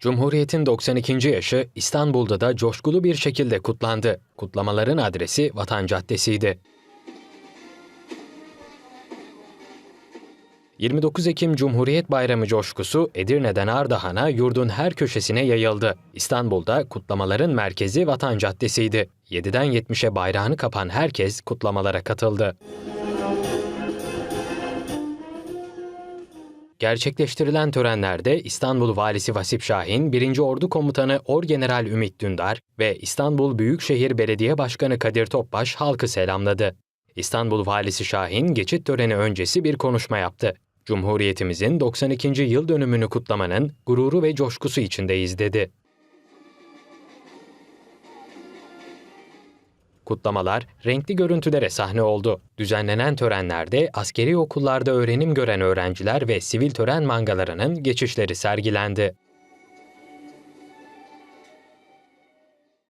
Cumhuriyet'in 92. yaşı İstanbul'da da coşkulu bir şekilde kutlandı. Kutlamaların adresi Vatan Caddesi'ydi. 29 Ekim Cumhuriyet Bayramı coşkusu Edirne'den Ardahan'a yurdun her köşesine yayıldı. İstanbul'da kutlamaların merkezi Vatan Caddesi'ydi. 7'den 70'e bayrağını kapan herkes kutlamalara katıldı. Gerçekleştirilen törenlerde İstanbul Valisi Vasip Şahin, 1. Ordu Komutanı Orgeneral Ümit Dündar ve İstanbul Büyükşehir Belediye Başkanı Kadir Topbaş halkı selamladı. İstanbul Valisi Şahin geçit töreni öncesi bir konuşma yaptı. Cumhuriyetimizin 92. yıl dönümünü kutlamanın gururu ve coşkusu içindeyiz dedi. Kutlamalar renkli görüntülere sahne oldu. Düzenlenen törenlerde askeri okullarda öğrenim gören öğrenciler ve sivil tören mangalarının geçişleri sergilendi.